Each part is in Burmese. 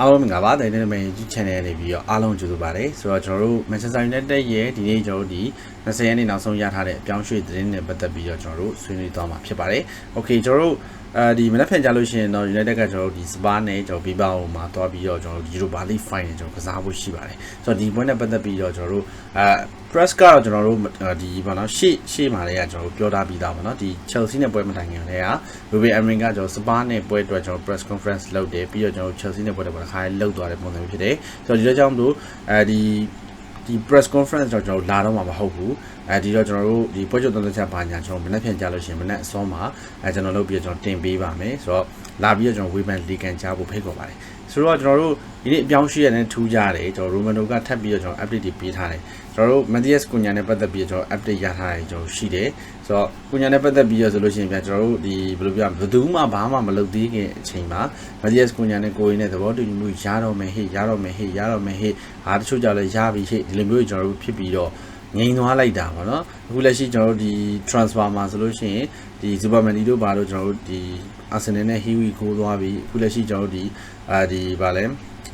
အားလုံးမင်္ဂလာပါတိုင်းတဲ့မယ့် YouTube channel နေပြီးတော့အားလုံးကြိုဆိုပါရစေဆိုတော့ကျွန်တော်တို့ Manchester United ရဲ့ဒီနေ့ကျွန်တော်တို့ဒီ20ရက်နေ့နောက်ဆုံးရထားတဲ့အပြောင်းရွှေ့သတင်းတွေပတ်သက်ပြီးတော့ကျွန်တော်တို့ဆွေးနွေးသွားမှာဖြစ်ပါတယ်။ Okay ကျွန်တော်တို့ အဲဒီမနက်ဖြန်ကြလို့ရှိရင်တော့ United ကကျွန်တော်တို့ဒီစပါးနဲ့ကျွန်တော်ပြီးပါအောင်မှာသွားပြီးတော့ကျွန်တော်တို့ Europa League Final ကျွန်တော်ကစားဖို့ရှိပါတယ်။ဆိုတော့ဒီပွဲနဲ့ပတ်သက်ပြီးတော့ကျွန်တော်တို့အဲ press ကတော့ကျွန်တော်တို့ဒီဘာလို့ရှေ့ရှေ့မှာလည်းကျွန်တော်တို့ပြောထားပြီးသားပါเนาะဒီ Chelsea နဲ့ပွဲမတိုင်ခင်လည်းက Ruben Amorim ကကျွန်တော်စပါးနဲ့ပွဲအတွက်ကျွန်တော် press conference လုပ်တယ်ပြီးတော့ကျွန်တော် Chelsea နဲ့ပွဲတော့ခါလေးလုပ်သွားတဲ့ပုံစံမျိုးဖြစ်တယ်။ဆိုတော့ဒီတော့ကြောင့်မလို့အဲဒီဒီ press conference တော့ကျွန်တော်လာတော့မှာမဟုတ်ဘူး အဲဒီတော့ကျွန်တော်တို့ဒီပွဲချုပ်သုံးသက်ချက်ပါညာကျွန်တော်မနေ့ပြန်ကြလို့ရှိရင်မနေ့အစောမှာအဲကျွန်တော်လုပ်ပြီးတော့ကျွန်တော်တင်ပေးပါမယ်ဆိုတော့လာပြီးတော့ကျွန်တော်ဝေဖန်လီကန်ချဖို့ဖိတ်ခေါ်ပါတယ်ဆိုတော့ကျွန်တော်တို့ဒီနေ့အပြောင်းရှိရတဲ့ထူးကြတယ်ကျွန်တော်ရိုမန်ဒိုကထပ်ပြီးတော့ကျွန်တော် update တွေပေးထားတယ်ကျွန်တော်တို့ Matthias Cunha နဲ့ပတ်သက်ပြီးတော့ကျွန်တော် update ရထားတယ်ကျွန်တော်ရှိတယ်ဆိုတော့ Cunha နဲ့ပတ်သက်ပြီးတော့ဆိုလို့ရှိရင်ပြန်ကျွန်တော်တို့ဒီဘယ်လိုပြောဘယ်သူမှဘာမှမလုပ်သေးခင်အချိန်မှာ Matthias Cunha နဲ့ကိုရင်းနဲ့သဘောတူညီမှုရတော့မယ်ဟေ့ရတော့မယ်ဟေ့ရတော့မယ်ဟေ့အားတချို့ကြောင့်လည်းရပြီဟေ့ဒီလိုမျိုးကျွန်တော်တို့ဖြစ်ပြီးတော့ ငိန်သွားလိုက်တာပေါ့နော်အခုလက်ရှိကျွန်တော်တို့ဒီ transfer မှာဆိုလို့ရှိရင်ဒီ Superman တို့ဘာလို့ကျွန်တော်တို့ဒီ Arsenal နဲ့ Hiwi ကိုသွားပြီးအခုလက်ရှိကျွန်တော်တို့ဒီအာဒီဗာလဲ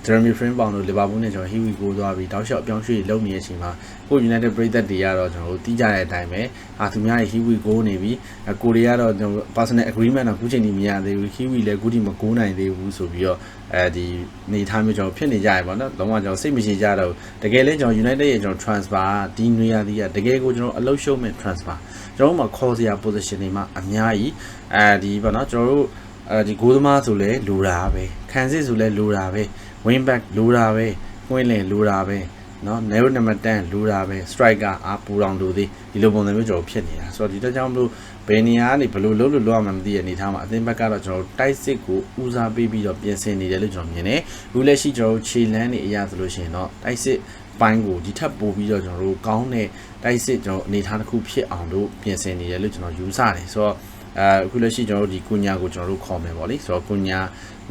Jeremy Frimpong တို့ Liverpool နဲ့ကျွန်တော် Hiwi ကိုသွားပြီးတောက်လျှောက်အပြောင်းရွှေ့လုပ်နေတဲ့အချိန်မှာကို United ပြည်သက်တွေကတော့ကျွန်တော်တို့တီးကြတဲ့အတိုင်းပဲအာသူများရဲ့ Hiwi ကိုနေပြီးကိုရီးယားတော့ကျွန်တော် personal agreement တော့အခုချိန်ထိမရသေးဘူး Hiwi လည်းအခုထိမကိုးနိုင်သေးဘူးဆိုပြီးတော့အဲဒီနေထားမျိုးကျွန်တော်ဖြစ်နေကြရပါတော့လုံးဝကျွန်တော်စိတ်မရှိကြတော့တကယ်လဲကျွန်တော် United ရဲ့ကျွန်တော် transfer ဒီနွေရာသီကတကယ်ကိုကျွန်တော်အလုပ်ရှုံးမဲ့ transfer ကျွန်တော်တို့မှာခေါ်စရာ position တွေမှာအများကြီးအဲဒီပေါ့နော်ကျွန်တော်တို့အဲဒီဂိုးသမားဆိုလဲလိုတာပဲခံစစ်ဆိုလဲလိုတာပဲ wing back လိုတာပဲကွင်းလင်လိုတာပဲနော်နယ်ရိုနံပါတ်10လိုတာပဲ striker အားပူတော်လိုသေးဒီလိုပုံစံမျိုးကျွန်တော်ဖြစ်နေတာဆိုတော့ဒီတော့ကြောင့်မလို့ဘယ်နေရာကနေဘယ်လိုလုပ်လို့လုပ်ရမှမသိတဲ့အနေထားမှာအသင်းဘက်ကတော့ကျွန်တော်တိုက်စစ်ကိုဦးစားပေးပြီးတော့ပြင်ဆင်နေတယ်လို့ကျွန်တော်မြင်တယ်အခုလက်ရှိကျွန်တော်ခြေလန်းနေအရာဆိုလို့ရှိရင်တော့တိုက်စစ်ပိုင်းကိုဒီထက်ပိုပြီးတော့ကျွန်တော်တို့ကောင်းတဲ့တိုက်စစ်ကျွန်တော်အနေထားတစ်ခုဖြစ်အောင်လို့ပြင်ဆင်နေတယ်လို့ကျွန်တော်ယူဆတယ်ဆိုတော့အဲအခုလက်ရှိကျွန်တော်တို့ဒီကုညာကိုကျွန်တော်တို့ခေါ်မယ်ပေါ့လေဆိုတော့ကုညာ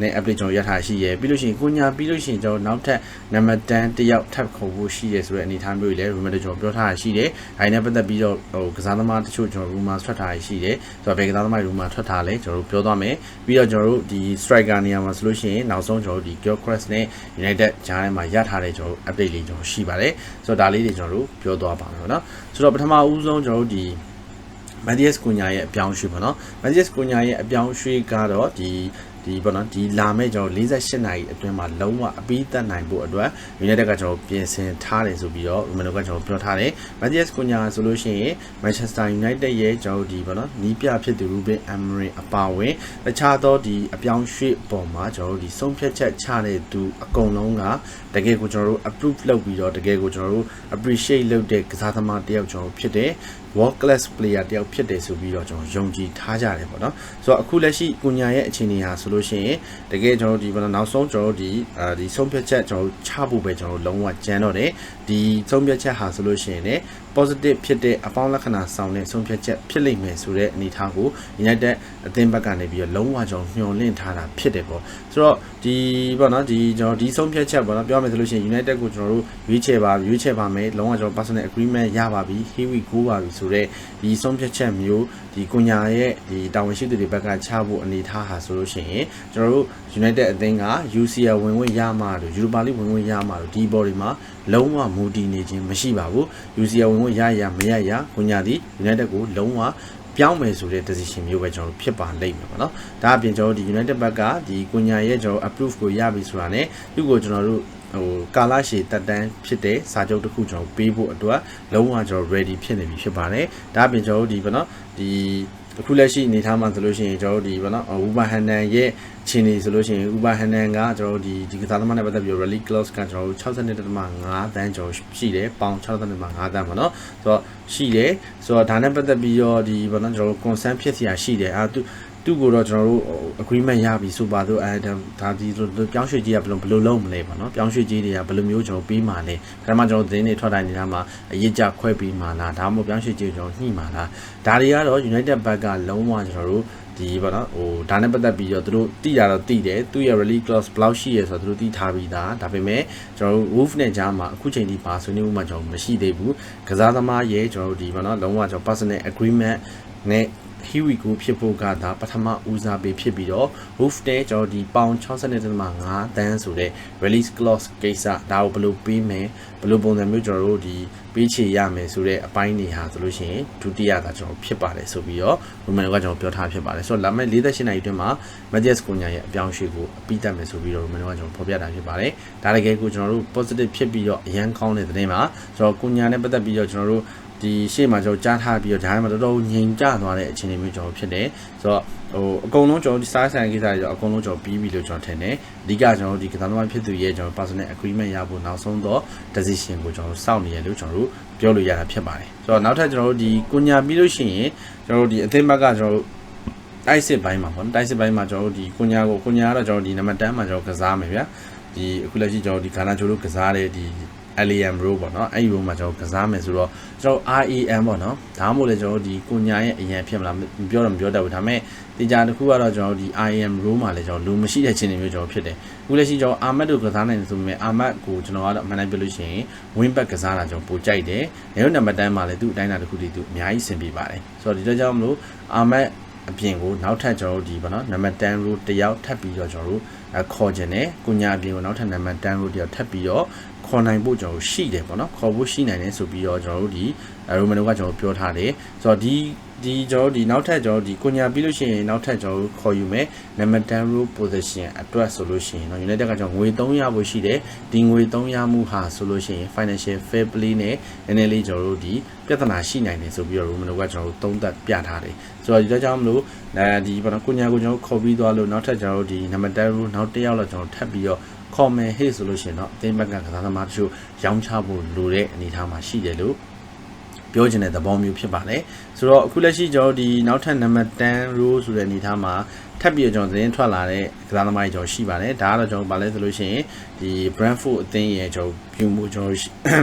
နဲ့ update ကျွန်တော်ရထားရှိရပြီးလို့ရှိရင်ကုညာပြီးလို့ရှိရင်ကျွန်တော်နောက်ထပ်နံပါတ်10တယောက်ထပ်ခေါ်ဖို့ရှိရဆိုတဲ့အနေအထားမျိုးတွေလည်း rumor ကျွန်တော်ပြောထားတာရှိတယ်။အဲဒီနဲ့ပတ်သက်ပြီးတော့ဟိုကစားသမားတချို့ကျွန်တော် rumor ထွက်ထားရှိတယ်။ဆိုတော့ဘယ်ကစားသမား rumor ထွက်ထားလဲကျွန်တော်တို့ပြောသွားမယ်။ပြီးတော့ကျွန်တော်တို့ဒီ striker နေရာမှာဆိုလို့ရှိရင်နောက်ဆုံးကျွန်တော်တို့ဒီ Gyökeres နဲ့ United ဂျားထဲမှာရထားတဲ့ကျွန်တော်တို့ update လေးကျွန်တော်ရှိပါတယ်။ဆိုတော့ဒါလေးတွေကျွန်တော်တို့ပြောသွားပါမယ်နော်။ဆိုတော့ပထမဦးဆုံးကျွန်တော်တို့ဒီ Matthias Cunha ရဲ့အပြောင်းရွှေ့ပေါ့နော် Matthias Cunha ရဲ့အပြောင်းရွှေ့ကတော့ဒီ ဒီပေါ့နော်ဒီလာမဲ့ကျွန်တော်48နာရီအတွင်းမှာလုံးဝအပြီးတက်နိုင်ဖို့အတွက် United ကကျွန်တော်ပြင်ဆင်ထားတယ်ဆိုပြီးတော့ Romano ကကျွန်တော်ပြောထားတယ် Matthias Cunha ဆိုလို့ရှိရင် Manchester United ရဲ့ကျွန်တော်ဒီပေါ့နော်နီးပြဖြစ်သူ Ruben Amorim အပါဝင်တခြားသောဒီအပြောင်းရွှေ့ပုံမှာကျွန်တော်တို့ဒီဆုံးဖြတ်ချက်ချတဲ့သူအကုန်လုံးကတကယ်ကိုကျွန်တော်တို့ approve လုပ်ပြီးတော့တကယ်ကိုကျွန်တော်တို့ appreciate လုပ်တဲ့ကစားသမားတယောက်ကျွန်တော်ဖြစ်တယ် world class player တယောက်ဖြစ်တယ်ဆိုပြီးတော့ကျွန်တော်ယုံကြည်ထားကြတယ်ပေါ့နော်ဆိုတော့အခုလက်ရှိကုညာရဲ့အခြေအနေဟာဆိုလို့ရှိရင်တကယ်ကျွန်တော်ဒီဘာလို့နောက်ဆုံးကျွန်တော်ဒီအဲဒီဆုံးဖြတ်ချက်ကျွန်တော်ချဖို့ပဲကျွန်တော်လုံးဝကြမ်းတော့တယ်ဒီဆုံးဖြတ်ချက်ဟာဆိုလို့ရှိရင်လည်း positive ဖြစ်တဲ့အပေါင်းလက္ခဏာဆောင်တဲ့ဆုံးဖြတ်ချက်ဖြစ်လိမ့်မယ်ဆိုတဲ့အနေအထားကို United အသင်းဘက်ကနေပြီးတော့လုံးဝကျွန်တော်ညှော်လင့်ထားတာဖြစ်တယ်ပေါ့ဆိုတော့ဒီပေါ့နော်ဒီကျွန်တော်ဒီဆုံးဖြတ်ချက်ပေါ့နော်ပြောမယ်ဆိုလို့ရှိရင် United ကိုကျွန်တော်တို့ရွေးချယ်ပါရွေးချယ်ပါမယ်လုံးဝကျွန်တော် personal agreement ရပါပြီ here we go ပါပြီဆိုတော့ဒီဆုံးဖြတ်ချက်မျိုးဒီကုညာရဲ့ဒီတာဝန်ရှိသူတွေဘက်ကချဖို့အနေထားဟာဆိုလို့ရှိရင်ကျွန်တော်တို့ United အသင်းက UCL ဝင်ဝင်ရမှာလို့ Europa League ဝင်ဝင်ရမှာလို့ဒီ body မှာလုံးဝမူတည်နေခြင်းမရှိပါဘူး UCL ဝင်ဝင်ရရမရရကုညာဒီ United ကိုလုံးဝပြောင်းမယ်ဆိုတဲ့ decision မျိုးပဲကျွန်တော်တို့ဖြစ်ပါလိမ့်မယ်ပေါ့နော်ဒါအပြင်ကျွန်တော်တို့ဒီ United ဘက်ကဒီကုညာရဲ့ကျွန်တော် approve ကိုရပြီဆိုတာ ਨੇ သူ့ကိုကျွန်တော်တို့ဟိုကာလရှည်တက်တန်းဖြစ်တဲ့စာချုပ်တစ်ခုကျွန်တော်ပေးဖို့အတွက်လုံးဝကျွန်တော် ready ဖြစ်နေပြီဖြစ်ပါတယ်ဒါအပြင်ကျွန်တော်တို့ဒီပေါ့နော်ဒီ အခုလက်ရှိအနေထားမှာဆိုလို့ရှိရင်ကျွန်တော်တို့ဒီပေါ့နော်ဥပဟန်နန်ရဲ့ခြေနေဆိုလို့ရှိရင်ဥပဟန်နန်ကကျွန်တော်တို့ဒီဒီကစားသမားနဲ့ပတ်သက်ပြီး rally clause ကကျွန်တော်တို့62.5တန်းကျော်ရှိတယ်ပေါင်62.5တန်းပေါ့နော်ဆိုတော့ရှိတယ်ဆိုတော့ဒါနဲ့ပတ်သက်ပြီးတော့ဒီပေါ့နော်ကျွန်တော်တို့ concern ဖြစ်စရာရှိတယ်အဲသူ သူ့ကိုတော့ကျွန်တော်တို့ agreement ရပြီဆိုပါတော့အဲဒါဒီပြောင်းရွှေ့ကြီးကဘယ်လိုဘယ်လိုလုပ်မလဲပေါ့နော်ပြောင်းရွှေ့ကြီးတွေကဘယ်လိုမျိုးကျွန်တော်ပြီးမှလဲဒါမှကျွန်တော်သတင်းတွေထွက်တိုင်းနေတာမှာအရေးကြခွဲပြီးမှလားဒါမှမဟုတ်ပြောင်းရွှေ့ကြီးကျွန်တော်ညှိမှလားဒါတွေကတော့ United ဘက်ကလုံးဝကျွန်တော်တို့ဒီပေါ့နော်ဟိုဒါနဲ့ပတ်သက်ပြီးတော့သူတို့တိရတော့တိတယ်သူရဲ့ release clause ဘယ်လောက်ရှိရဲဆိုတော့သူတို့တိထားပြီးသားဒါပေမဲ့ကျွန်တော်တို့ wolf နဲ့ကြားမှာအခုချိန်ထိပါဆွေးနွေးမှုမှကျွန်တော်မရှိသေးဘူးကစားသမားရဲ့ကျွန်တော်တို့ဒီပေါ့နော်လုံးဝကျွန်တော် personal agreement နဲ့ here we go ဖြစ်ဖို့ကဒါပထမဦးစားပေးဖြစ်ပြီးတော့ roof တဲ့ကျွန်တော်ဒီပေါင်62.5တန်းဆိုတဲ့ release clause ကိစ္စဒါကိုဘယ်လိုပေးမယ်ဘယ်လိုပုံစံမျိုးကျွန်တော်တို့ဒီပေးချေရမယ်ဆိုတဲ့အပိုင်းတွေဟာဆိုလို့ရှိရင်ဒုတိယကကျွန်တော်ဖြစ်ပါတယ်ဆိုပြီးတော့ Roman ကကျွန်တော်ပြောထားဖြစ်ပါတယ်ဆိုတော့လာမယ့်48နာရီအတွင်းမှာ Matthias Cunha ရဲ့အပြောင်းအရွှေ့ကိုအပြီးတတ်မယ်ဆိုပြီးတော့ Roman ကကျွန်တော်ဖော်ပြတာဖြစ်ပါတယ်ဒါတကယ်ကိုကျွန်တော်တို့ positive ဖြစ်ပြီးတော့အရန်ကောင်းတဲ့သတင်းပါဆိုတော့ Cunha နဲ့ပတ်သက်ပြီးတော့ကျွန်တော်တို့ ဒီရှေ့မှာကျွန်တော်ကြားထားပြီးတော့ဒါမှမတော်တော်ငြိမ်ကျသွားတဲ့အခြေအနေမျိုးကျွန်တော်ဖြစ်တယ်ဆိုတော့ဟိုအကုန်လုံးကျွန်တော်ဒီစားဆိုင်ကိစ္စတွေတော့အကုန်လုံးကျွန်တော်ပြီးပြီလို့ကျွန်တော်ထင်တယ်အဓိကကျွန်တော်ဒီကစားသမားဖြစ်သူရဲ့ကျွန်တော် personal agreement ရဖို့နောက်ဆုံးတော့ decision ကိုကျွန်တော်စောင့်နေရလို့ကျွန်တော်တို့ပြောလို့ရတာဖြစ်ပါတယ်ဆိုတော့နောက်ထပ်ကျွန်တော်တို့ဒီကိုညာပြီးလို့ရှိရင်ကျွန်တော်တို့ဒီအသင်းဘက်ကကျွန်တော်တို့တိုက်စစ်ပိုင်းမှာပေါ့နော်တိုက်စစ်ပိုင်းမှာကျွန်တော်တို့ဒီကိုညာကိုကိုညာကတော့ကျွန်တော်ဒီနံပါတ်10မှာကျွန်တော်ကစားမယ်ဗျာဒီအခုလက်ရှိကျွန်တော်ဒီဂါနာချိုတို့ကစားတဲ့ဒီ LAM row ပေါ့နော်အဲ့ဒီ row မှာကျွန်တော်ကစားမယ်ဆိုတော့ကျွန်တော် REM ပေါ့နော်ဒါမှမဟုတ်လေကျွန်တော်ဒီကိုညာရဲ့အရင်ဖြစ်မလားမပြောတော့မပြောတတ်ဘူးဒါပေမဲ့တင်ကြတစ်ခုကတော့ကျွန်တော်ဒီ IM row မှာလေကျွန်တော်လူမရှိတဲ့ခြင်းတွေမျိုးကျွန်တော်ဖြစ်တယ်အခုလက်ရှိကျွန်တော်အာမတ်တို့ကစားနိုင်တယ်ဆိုပေမဲ့အာမတ်ကိုကျွန်တော်ကတော့အမှန်တိုင်းပြောလို့ရှိရင် win back ကစားတာကျွန်တော်ပိုကြိုက်တယ်နေတော့နံပါတ်10မှာလည်းသူ့အတိုင်းအတာတစ်ခုတည်းသူအများကြီးဆင်ပြေပါတယ်ဆိုတော့ဒီတော့ကြောင့်မလို့အာမတ် အပြင်ကိုနောက်ထပ်ကျွန်တော်တို့ဒီပေါ့နော်နံပါတ်10 row တယောက်ထပ်ပြီးတော့ကျွန်တော်တို့ခေါ်ခြင်းနဲ့ကုညာအပြင်ကိုနောက်ထပ်နံပါတ်10 row တယောက်ထပ်ပြီးတော့ခေါ်နိုင်ဖို့ကျွန်တော်ရှိတယ်ပေါ့နော်ခေါ်ဖို့ရှိနိုင်တယ်ဆိုပြီးတော့ကျွန်တော်တို့ဒီရိုမန်နိုကကျွန်တော်ပြောထားတယ်ဆိုတော့ဒီ ဒီကျွန်တော်ဒီနောက်ထပ်ကျွန်တော်ဒီကိုညာပြီးလို့ရှိရင်နောက်ထပ်ကျွန်တော်ခေါ်ယူမယ် number 10 row position အတွက်ဆိုလို့ရှိရင်เนาะ United ကကျွန်တော်ငွေ300ဖို့ရှိတယ်ဒီငွေ300မှုဟာဆိုလို့ရှိရင် financial fair play နဲ့နည်းနည်းလေးကျွန်တော်တို့ဒီပြဿနာရှိနိုင်တယ်ဆိုပြီးတော့ Romano ကကျွန်တော်တို့သုံးသပ်ပြထားတယ်ဆိုတော့ဒီတော့ကြောင့်မလို့အဲဒီဘာလို့ကိုညာကိုကျွန်တော်ခေါ်ပြီးသွားလို့နောက်ထပ်ကျွန်တော်တို့ဒီ number 10 row နောက်တစ်ယောက်လောက်ကျွန်တော်ထပ်ပြီးတော့ခေါ်မယ်ဟေ့ဆိုလို့ရှိရင်တော့အသင်းဘက်ကကစားသမားတချို့ရောင်းချဖို့လိုတဲ့အနေအထားမှာရှိတယ်လို့ ပြောချင်တဲ့သဘောမျိုးဖြစ်ပါတယ်ဆိုတော့အခုလက်ရှိကျွန်တော်ဒီနောက်ထပ်နံပါတ်10 row ဆိုတဲ့အနေအထားမှာ ထပ်ပြီးကျွန်တော်သတင်းထွက်လာတဲ့ကစားသမားတွေကျွန်တော်ရှိပါတယ်ဒါကတော့ကျွန်တော်ဗာလဲဆိုလို့ရှိရင်ဒီ Brentford အသင်းရဲ့ကျွန်တော် view မှုကျွန်တော်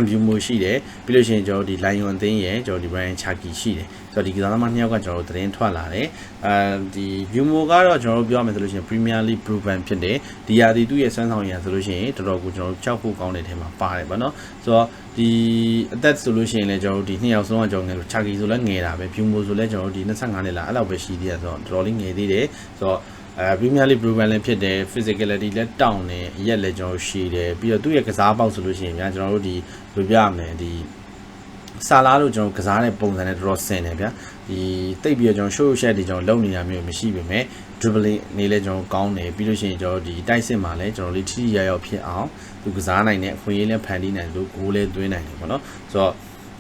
view မှုရှိတယ်ပြီးလို့ရှိရင်ကျွန်တော်ဒီ Lion အသင်းရဲ့ကျွန်တော်ဒီ Brian Chaki ရှိတယ်ဆိုတော့ဒီကစားသမားနှစ်ယောက်ကကျွန်တော်သတင်းထွက်လာတယ်အဲဒီ view မှုကတော့ကျွန်တော်တို့ပြောမယ်ဆိုလို့ရှိရင် Premier League proven ဖြစ်တယ်ဒီရာသီသူ့ရဲ့စွမ်းဆောင်ရည်ဆိုလို့ရှိရင်တော်တော်ကိုကျွန်တော်တို့ကြောက်ဖို့ကောင်းတဲ့ထဲမှာပါတယ်ဗောနော်ဆိုတော့ဒီအသက်ဆိုလို့ရှိရင်လည်းကျွန်တော်တို့ဒီနှစ်ယောက်ဆုံးကကျွန်တော်ငယ်ချာကီဆိုလည်းငယ်တာပဲ view မှုဆိုလည်းကျွန်တော်တို့ဒီ25နှစ်လားအဲ့လောက်ပဲရှိသေးတယ်ဆိုတော့တော်တော်လေးငယ်သေးတယ်ဆိုတော့အဲ Premier League proven လည်းဖြစ်တယ် physicality လည်းတောင်းတယ်အရက်လည်းကျွန်တော်ရှိတယ်ပြီးတော့သူ့ရဲ့ကစားပေါက်ဆိုလို့ရှိရင်ဗျာကျွန်တော်တို့ဒီလိုပြရမယ်ဒီဆာလာတို့ကျွန်တော်ကစားတဲ့ပုံစံနဲ့တော်တော်ဆင်တယ်ဗျာဒီတိတ်ပြီးတော့ကျွန်တော် show shot တွေကျွန်တော်လုပ်နေတာမျိုးမရှိပေမဲ့ dribbling နေလဲကျွန်တော်ကောင်းတယ်ပြီးလို့ရှိရင်ကျွန်တော်ဒီတိုက်စစ်မှာလည်းကျွန်တော်လေးထိထိရောက်ရောက်ဖြစ်အောင်သူကစားနိုင်တဲ့အခွင့်အရေးလည်းဖန်တီးနိုင်လို့ဂိုးလည်းသွင်းနိုင်တယ်ပေါ့နော်ဆိုတော့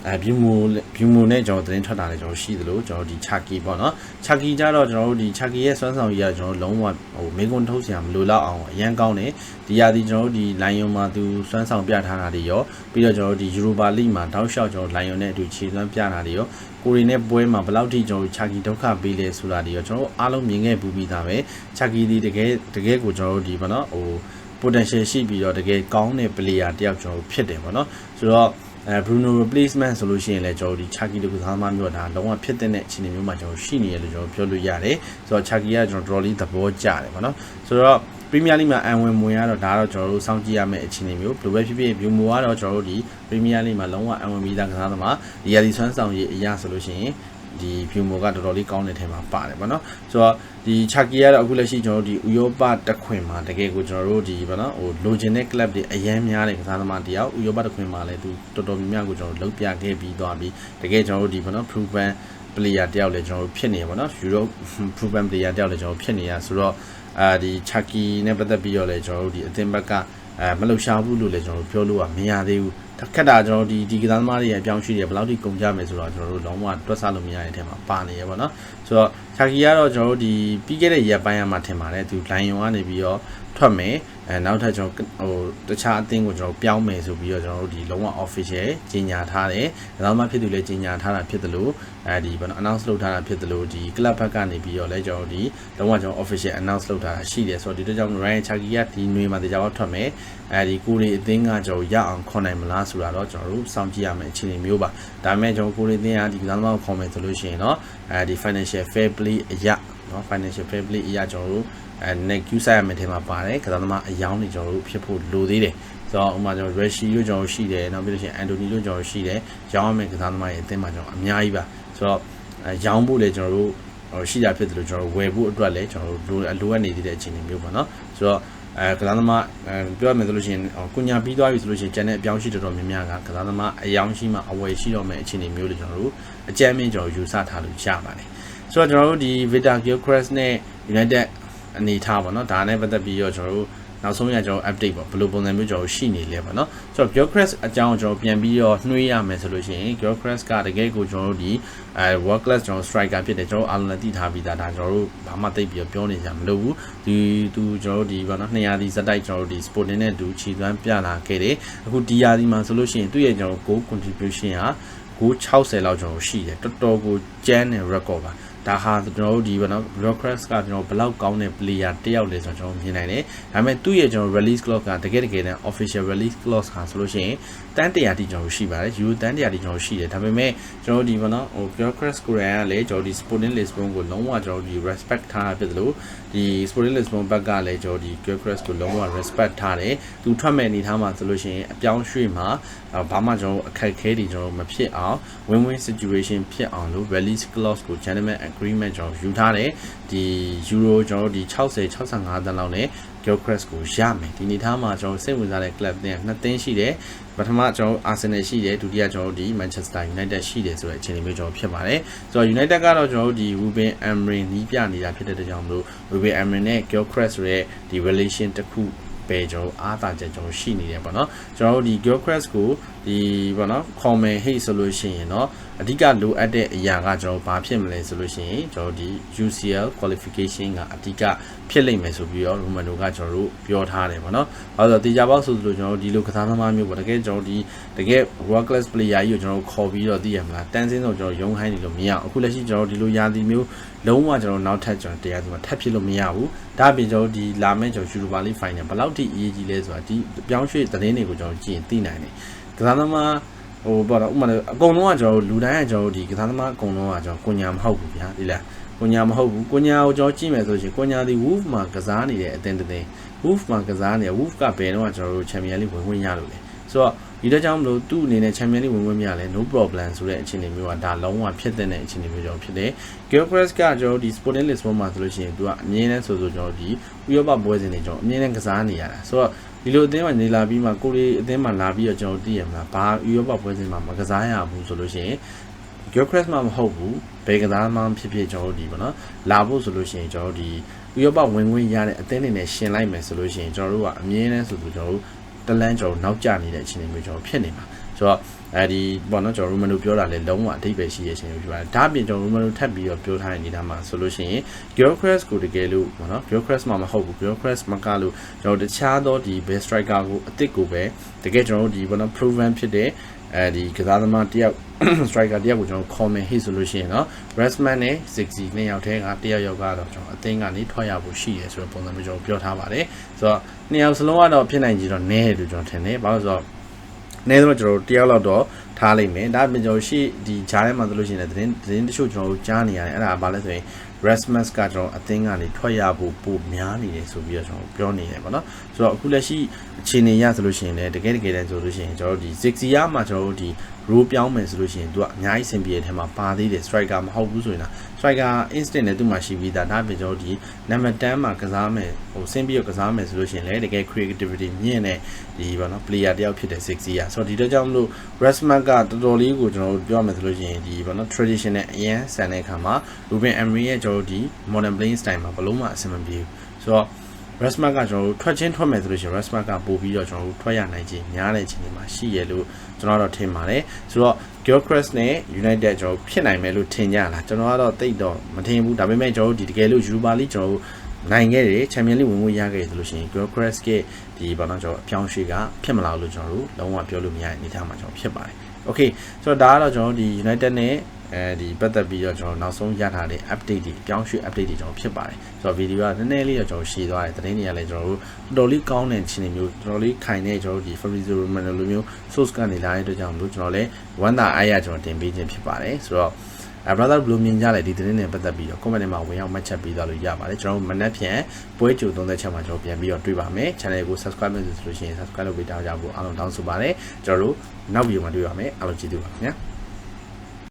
အဲ view မို view မိုနဲ့ကျွန်တော်သတင်းထွက်တာလည်းကျွန်တော်ရှိသလိုကျွန်တော်ဒီ Chucky ပေါ့နော် Chucky ကြတော့ကျွန်တော်တို့ဒီ Chucky ရဲ့စွမ်းဆောင်ရည်ကကျွန်တော်လုံးဝဟိုမေကွန်ထုတ်စရာမလိုတော့အောင်အရန်ကောင်းတယ်ဒီရာဒီကျွန်တော်တို့ဒီ Lion မှာသူစွမ်းဆောင်ပြထားတာတွေရောပြီးတော့ကျွန်တော်တို့ဒီ Europa League မှာတောက်လျှောက်ကျွန်တော် Lion နဲ့အတူခြေစွမ်းပြတာတွေရောကိုရီနဲ့ပွဲမှာဘယ်လောက်ထိကျွန်တော်တို့ Chucky ဒုက္ခပေးလဲဆိုတာတွေရောကျွန်တော်တို့အားလုံးမြင်ခဲ့ပူပြီးသားပဲ Chucky ဒီတကယ်တကယ်ကိုကျွန်တော်တို့ဒီပေါ့နော်ဟို potential ရှိပြီးတော့တကယ်ကောင်းတဲ့ player တယောက်ကျွန်တော်ဖြစ်တယ်ပေါ့နော်ဆိုတော့ အဲ Bruno replacement ဆိုလို့ရှိရင်လည်းကျွန်တော်ဒီ Chucky တကူသားမမျိုးဒါလုံးဝဖြစ်တဲ့အခြေအနေမျိုးမှာကျွန်တော်ရှိနေရလို့ကျွန်တော်ပြောလို့ရတယ်ဆိုတော့ Chucky ကကျွန်တော် trolley သဘောကျတယ်ပေါ့နော်ဆိုတော့ Premier League မှာအံဝင်မဝင်ရတော့ဒါတော့ကျွန်တော်တို့စောင့်ကြည့်ရမယ့်အခြေအနေမျိုးဘယ်လိုပဲဖြစ်ဖြစ် view မိုကတော့ကျွန်တော်တို့ဒီ Premier League မှာလုံးဝအံဝင်ပြီးသားကစားသမားဒီရာဒီဆွမ်းဆောင်ရေးအရာဆိုလို့ရှိရင် ဒီ view မိုကတော်တော်လေးကောင်းတဲ့ထဲမှာပါတယ်ဗောနော်ဆိုတော့ဒီ Chucky ကတော့အခုလက်ရှိကျွန်တော်တို့ဒီဥရောပတက်ခွင်မှာတကယ်ကိုကျွန်တော်တို့ဒီဗောနော်ဟိုလိုချင်တဲ့ club တွေအရန်များတဲ့ကစားသမားတယောက်ဥရောပတက်ခွင်မှာလည်းသူတော်တော်များများကိုကျွန်တော်တို့လုပ်ပြခဲ့ပြီးသွားပြီးတကယ်ကျွန်တော်တို့ဒီဗောနော် proven player တယောက်လည်းကျွန်တော်တို့ဖြစ်နေပါတော့ Europe proven player တယောက်လည်းကျွန်တော်ဖြစ်နေရဆိုတော့အာဒီ Chucky နဲ့ပတ်သက်ပြီးတော့လည်းကျွန်တော်တို့ဒီအသင်းဘက်ကအဲမလှူရှားဘူးလို့လည်းကျွန်တော်တို့ပြောလို့ကမရသေးဘူး ခက်တာကျွန်တော်ဒီဒီကစားသမားတွေရဲ့အပြောင်းရှိတယ်ဘယ်လောက်ထိကုန်ကြမယ်ဆိုတော့ကျွန်တော်တို့လုံးဝတွက်ဆလို့မရတဲ့အထက်မှာပါနေရပါတော့ဆိုတော့ချာကီကတော့ကျွန်တော်တို့ဒီပြီးခဲ့တဲ့ရက်ပိုင်းမှာထင်ပါတယ်သူလိုင်ယွန်ကနေပြီးတော့ ထွက်မယ်အဲနောက်ထပ်ကျွန်တော်ဟိုတခြားအသင်းကိုကျွန်တော်ပြောင်းမယ်ဆိုပြီးတော့ကျွန်တော်တို့ဒီလုံးဝ official ကြီးညာထားတယ်။ဒါမှဖြစ်သူလည်းကြီးညာထားတာဖြစ်တယ်လို့အဲဒီဘာလို့ announce လုပ်ထားတာဖြစ်တယ်လို့ဒီ club ဘက်ကနေပြီးတော့လည်းကျွန်တော်ဒီလုံးဝကျွန်တော် official announce လုပ်ထားတာရှိတယ်ဆိုတော့ဒီတော့ကျွန်တော် Ryan Chucky ကဒီຫນွေမှာတရားထွက်မယ်။အဲဒီကိုရီအသင်းကကျွန်တော်ရအောင်ခွန်နိုင်မလားဆိုတာတော့ကျွန်တော်တို့စောင့်ကြည့်ရမယ်အခြေအနေမျိုးပါ။ဒါပေမဲ့ကျွန်တော်ကိုရီအသင်းကဒီကစားသမားကိုခေါ်မယ်ဆိုလို့ရှိရင်တော့အဲဒီ financial fair play အရာနော် financial fair play အရာကျွန်တော်တို့ အဲ net queue ဆိုင်ရမယ်ထဲမှာပါတယ်ကစားသမားအယောင်းတွေကျွန်တော်တို့ဖြစ်ဖို့လိုသေးတယ်ဆိုတော့ဥပမာကျွန်တော် Rashi လို့ကျွန်တော်ရှိတယ်နောက်ပြီးလို့ရှိရင် Anthony လို့ကျွန်တော်ရှိတယ်ရောင်းရမယ်ကစားသမားရဲ့အသင်းမှာကျွန်တော်အများကြီးပါဆိုတော့အဲရောင်းဖို့လေကျွန်တော်တို့ဟဟိုရှိတာဖြစ်တယ်လို့ကျွန်တော်တို့ဝယ်ဖို့အတွက်လည်းကျွန်တော်တို့လိုလိုအပ်နေသေးတဲ့အခြေအနေမျိုးပေါ့နော်ဆိုတော့အဲကစားသမားအဲပြောရမယ်ဆိုလို့ရှိရင်ကုညာပြီးသွားပြီဆိုလို့ရှိရင်ကျန်တဲ့အပြောင်းရှိတော်တော်များများကကစားသမားအယောင်ရှိမှအဝယ်ရှိတော့မယ့်အခြေအနေမျိုးတွေကျွန်တော်တို့အကြမ်းမြင့်ကျွန်တော်ယူဆထားလို့ရပါတယ်ဆိုတော့ကျွန်တော်တို့ဒီ Vita Gilchrist နဲ့ United အနေထားပေါ့နော်ဒါနဲ့ပတ်သက်ပြီးတော့ကျွန်တော်တို့နောက်ဆုံးရကျွန်တော် update ပေါ့ဘယ်လိုပုံစံမျိုးကျွန်တော်ရှိနေလဲပေါ့နော်ဆိုတော့ Gilchrist အကြောင်းကျွန်တော်ပြန်ပြီးတော့နှွှေးရမယ်ဆိုလို့ရှိရင် Gilchrist ကတကယ်ကိုကျွန်တော်တို့ဒီအဲ world class ကျွန်တော် striker ဖြစ်တယ်ကျွန်တော်အားလုံးလည်းသိထားပြီးသားဒါကျွန်တော်တို့ဘာမှသိပြီးတော့ပြောနေကြမလို့ဘူးဒီသူကျွန်တော်တို့ဒီပေါ့နော်200ဒီဇက်တိုက်ကျွန်တော်တို့ဒီ sporting နဲ့တူခြေသွမ်းပြလာခဲ့တယ်အခုဒီယာဒီမှာဆိုလို့ရှိရင်သူ့ရဲ့ကျွန်တော် goal contribution ဟာကို60လောက်ကျွန်တော်ရှိတယ်တော်တော်ကိုကျန်းတဲ့ record ပါ ဒါဟာကျွန်တော်တို့ဒီဘောနော် Bureaucrats ကကျွန်တော်ဘလောက်ကောင်းတဲ့ player တယောက်လဲဆိုတော့ကျွန်တော်မြင်နိုင်တယ်ဒါပေမဲ့သူ့ရဲ့ကျွန်တော် release clause ကတကယ်တကယ်တမ်း official release clause ကဆိုလို့ရှိရင်တန်း100တိကျွန်တော်ရှိပါတယ် euro တန်း100တိကျွန်တော်ရှိတယ်ဒါပေမဲ့ကျွန်တော်ဒီဘောနော်ဟို Bureaucrats ကိုရန်ကလည်းကျွန်တော်ဒီ Sporting Lisbon ကိုလုံးဝကျွန်တော်ဒီ respect ထားတာဖြစ်တယ်လို့ ဒီ Sporting Lisbon ဘက်ကလည်းကျွန်တော်ဒီ Bureaucrats ကိုလုံးဝ respect ထားတယ်သူထွက်မဲ့အနေထားမှာဆိုလို့ရှိရင်အပြောင်းရွှေ့မှာဘာမှကျွန်တော်အခက်အခဲတွေကျွန်တော်မဖြစ်အောင် win win situation ဖြစ်အောင်လို့ release clause ကို gentleman agreement ကျွန်တော်ယူထားတယ်ဒီ euro ကျွန်တော်ဒီ60 65တန်းလောက်နဲ့ Gilchrist ကိုရမယ်ဒီနေသားမှာကျွန်တော်စိတ်ဝင်စားတဲ့ club တင်နှစ်သင်းရှိတယ်ပထမကျွန်တော် Arsenal ရှိတယ်ဒုတိယကျွန်တော်ဒီ Manchester United ရှိတယ်ဆိုတဲ့အခြေအနေမျိုးကျွန်တော်ဖြစ်ပါတယ်ဆိုတော့ United ကတော့ကျွန်တော်ဒီ Ruben Amorim နီးပြနေတာဖြစ်တဲ့ကြောင့်မလို့ Ruben Amorim နဲ့ Gilchrist ဆိုတဲ့ဒီ relation တစ်ခု ပဲကျွန်တော်အားသာချက်ကျွန်တော်ရှိနေတယ်ပေါ့နော်ကျွန်တော်တို့ဒီ gear crash ကိုဒီပေါ့နော် common hate ဆိုလို့ရှိရင်တော့အဓိကလိုအပ်တဲ့အရာကကျွန်တော်ဘာဖြစ်မလဲဆိုလို့ရှိရင်ကျွန်တော်ဒီ UCL qualification ကအဓိကဖြစ်လိမ့်မယ်ဆိုပြီးတော့ Romano ကကျွန်တော်တို့ပြောထားတယ်ပေါ့နော်။အဲဆိုတေချာပေါက်ဆိုလို့ကျွန်တော်တို့ဒီလိုကစားသမားမျိုးပေါ့တကယ်ကျွန်တော်ဒီတကယ် world class player ကြီးကိုကျွန်တော်ခေါ်ပြီးတော့သိရမလားတန်းစင်းတော့ကျွန်တော်ရုံးဟိုင်းနေလို့မရအောင်အခုလက်ရှိကျွန်တော်ဒီလိုရာသီမျိုးလုံးဝကျွန်တော်နောက်ထပ်ကျွန်တော်တရားစီမှာထပ်ဖြစ်လို့မရဘူး။ ဒါအပြင်ကျွန်တော်ဒီလာမယ့်ကျွန်တော် Europa League final ဘယ်လောက်ထိအရေးကြီးလဲဆိုတာဒီပြောင်းရွှေ့သတင်းတွေကိုကျွန်တော်ကြည့်ရင်သိနိုင်တယ်။ကစားသမားဟိုပေါ့တော့ဥပမာအကုန်လုံးကကျွန်တော်လူတိုင်းကကျွန်တော်ဒီကစားသမားအကုန်လုံးကကျွန်တော်ကိုညာမဟုတ်ဘူးဗျာဒီလားကိုညာမဟုတ်ဘူးကိုညာကိုကျွန်တော်ကြည့်မယ်ဆိုရင်ကိုညာဒီ Wolf မှာကစားနေတဲ့အတင်းတင်း Wolf မှာကစားနေ Wolf ကဘယ်တော့ကျွန်တော်တို့ Champion League ဝင်ဝင်ရလို့လဲဆိုတော့ ဒီတော့ကြောင့်မလို့သူ့အနေနဲ့ Champion League ဝင်ဝင်မရလဲ no problem ဆိုတဲ့အခြေအနေမျိုးကဒါလုံးဝဖြစ်တဲ့အခြေအနေမျိုးကြောင့်ဖြစ်တယ် Gilchrist ကကျွန်တော်ဒီ Sporting Lisbon မှာဆိုလို့ရှိရင်သူကအမြဲတမ်းဆိုဆိုကျွန်တော်ဒီဥရောပပွဲစဉ်တွေကျွန်တော်အမြဲတမ်းကစားနေရတာဆိုတော့ဒီလိုအသင်းမှာနေလာပြီးမှကိုရီအသင်းမှာလာပြီးတော့ကျွန်တော်သိရမလားဘာဥရောပပွဲစဉ်မှာမကစားရဘူးဆိုလို့ရှိရင် Gilchrist မှာမဟုတ်ဘူးဘယ်ကစားမှဖြစ်ဖြစ်ကျွန်တော်တို့ဒီပေါ့နော်လာဖို့ဆိုလို့ရှိရင်ကျွန်တော်တို့ဒီဥရောပဝင်ဝင်ရတဲ့အသင်းတွေနဲ့ရှင်လိုက်မယ်ဆိုလို့ရှိရင်ကျွန်တော်တို့ကအမြဲတမ်းဆိုသူကျွန်တော်တို့ တလန်းကျွန်တော်နောက်ကျနေတဲ့အခြေအနေမျိုးကျွန်တော်ဖြစ်နေမှာဆိုတော့အဲဒီပေါ့နော်ကျွန်တော် Romano ပြောတာလဲလုံးဝအဓိပ္ပာယ်ရှိရဲ့ရှင်ပြောပါတယ်ဒါအပြင်ကျွန်တော် Romano ထပ်ပြီးတော့ပြောထားတဲ့အနေထားမှာဆိုလို့ရှိရင် Gilchrist ကိုတကယ်လို့ပေါ့နော် Gilchrist မှာမဟုတ်ဘူး Gilchrist မကလို့ကျွန်တော်တခြားသောဒီ best striker ကိုအစ်စ်ကိုပဲတကယ်ကျွန်တော်တို့ဒီပေါ့နော် proven ဖြစ်တဲ့အဲဒီကစားသမားတယောက် striker တယောက်ကိုကျွန်တော် comment hit ဆိုလို့ရှိရင်တော့ Rasman နဲ့ Ziggy နှစ်ယောက်ထဲကတယောက်ယောက်ကတော့ကျွန်တော်အသင်းကနေထွက်ရဖို့ရှိရဲဆိုတဲ့ပုံစံမျိုးကျွန်တော်ပြောထားပါတယ်ဆိုတော့နှစ်ယောက်စလုံးကတော့ဖြစ်နိုင်ကြီးတော့နည်းတယ်လို့ကျွန်တော်ထင်တယ်ဘာလို့ဆိုတော့နည်းတော့ကျွန်တော်တယောက်လောက်တော့ထားလိုက်မယ်ဒါပေမဲ့ကျွန်တော်ရှိဒီဂျားထဲမှာဆိုလို့ရှိရင်လည်းသတင်းသတင်းတချို့ကျွန်တော်ကြားနေရတယ်အဲ့ဒါကဘာလဲဆိုရင် Rasmus ကကျွန်တော်အသင်းကနေထွက်ရဖို့ပိုများနေတယ်ဆိုပြီးတော့ကျွန်တော်ပြောနေတယ်ပေါ့နော်ဆိုတော့အခုလက်ရှိအခြေအနေရဆိုလို့ရှိရင်လည်းတကယ်တကယ်တမ်းဆိုလို့ရှိရင်ကျွန်တော်တို့ဒီ Zixia မှာကျွန်တော်တို့ဒီ role ပြောင်းမယ်ဆိုလို့ရှိရင်သူကအများကြီးစင်ပြေတဲ့ထဲမှာပါသေးတယ် striker မဟုတ်ဘူးဆိုရင်တော့ striker instinct နဲ့သူ့မှာရှိပြီးသားဒါပြင်ကျွန်တော်ဒီ number 10မှာကစားမယ်ဟိုစင်ပြီးတော့ကစားမယ်ဆိုလို့ရှိရင်လည်းတကယ် creativity မြင့်တဲ့ဒီပေါ့နော် player တယောက်ဖြစ်တဲ့ Zixia ဆိုတော့ဒီတော့ကြောင့်မလို့ Rasmus ကတော်တော်လေးကိုကျွန်တော်တို့ပြောမယ်ဆိုလို့ရှိရင်ဒီပေါ့နော် traditional အရင်ဆန်တဲ့အခါမှာ Ruben Amorim ရဲ့ကျွန်တော်တို့ဒီ modern playing style မှာဘလုံးမှအဆင်မပြေဘူးဆိုတော့ Rasmus ကကျွန်တော်တို့ထွက်ချင်းထွက်မယ်ဆိုလို့ရှိရင် Rasmus ကပို့ပြီးတော့ကျွန်တော်တို့ထွက်ရနိုင်ခြင်းများတဲ့ခြင်းတွေမှာရှိရလို့ကျွန်တော်တို့ထင်ပါတယ်ဆိုတော့ Gilchrist နဲ့ United ကျွန်တော်ဖြစ်နိုင်မယ်လို့ထင်ကြလားကျွန်တော်ကတော့တိတ်တော့မထင်ဘူးဒါပေမဲ့ကျွန်တော်တို့ဒီတကယ်လို့ Europa League ကျွန်တော်တို့နိုင်ခဲ့တယ် Champions League ဝင်ဝင်ရခဲ့တယ်ဆိုလို့ရှိရင် Gilchrist ကဒီဘာလို့ကျွန်တော်အပြောင်းရွှေ့ကဖြစ်မလာလို့ကျွန်တော်တို့လုံးဝပြောလို့မရတဲ့အနေအထားမှာကျွန်တော်ဖြစ်ပါတယ် Okay ဆိုတော့ဒါကတော့ကျွန်တော်တို့ဒီ United နဲ့ အဲဒီပတ်သက်ပြီးတော့ကျွန်တော်နောက်ဆုံးရထားတဲ့ update တွေပြောင်းရွှေ့ update တွေကျွန်တော်ဖြစ်ပါတယ်ဆိုတော့ဗီဒီယိုကနည်းနည်းလေးတော့ကျွန်တော်ရှည်သွားတယ်သတင်းတွေကလည်းကျွန်တော်တို့တော်တော်လေးကောင်းတဲ့ချင်းတွေမျိုးတော်တော်လေးခိုင်တဲ့ကျွန်တော်တို့ဒီ Fabrizio Romano လိုမျိုး source ကနေလာတဲ့အတွက်ကြောင့်မလို့ကျွန်တော်လည်းဝမ်းသာအားရကျွန်တော်တင်ပေးခြင်းဖြစ်ပါတယ်ဆိုတော့အဲ brother ဘယ်လိုမြင်ကြလဲဒီသတင်းတွေပတ်သက်ပြီးတော့ comment ထဲမှာဝင်ရောက်မှတ်ချက်ပေးသွားလို့ရပါတယ်ကျွန်တော်တို့မနက်ဖြန်ပွဲကြိုသုံးသက်ချက်မှာကျွန်တော်ပြန်ပြီးတော့တွေ့ပါမယ် channel ကို subscribe လုပ်ဆိုလို့ရှိရင် subscribe လုပ်ပေးထားကြဖို့အားလုံးတောင်းဆိုပါတယ်ကျွန်တော်တို့နောက်ဗီဒီယိုမှာတွေ့ပါမယ်အားလုံးကျေးဇူးပါခင်ဗျာ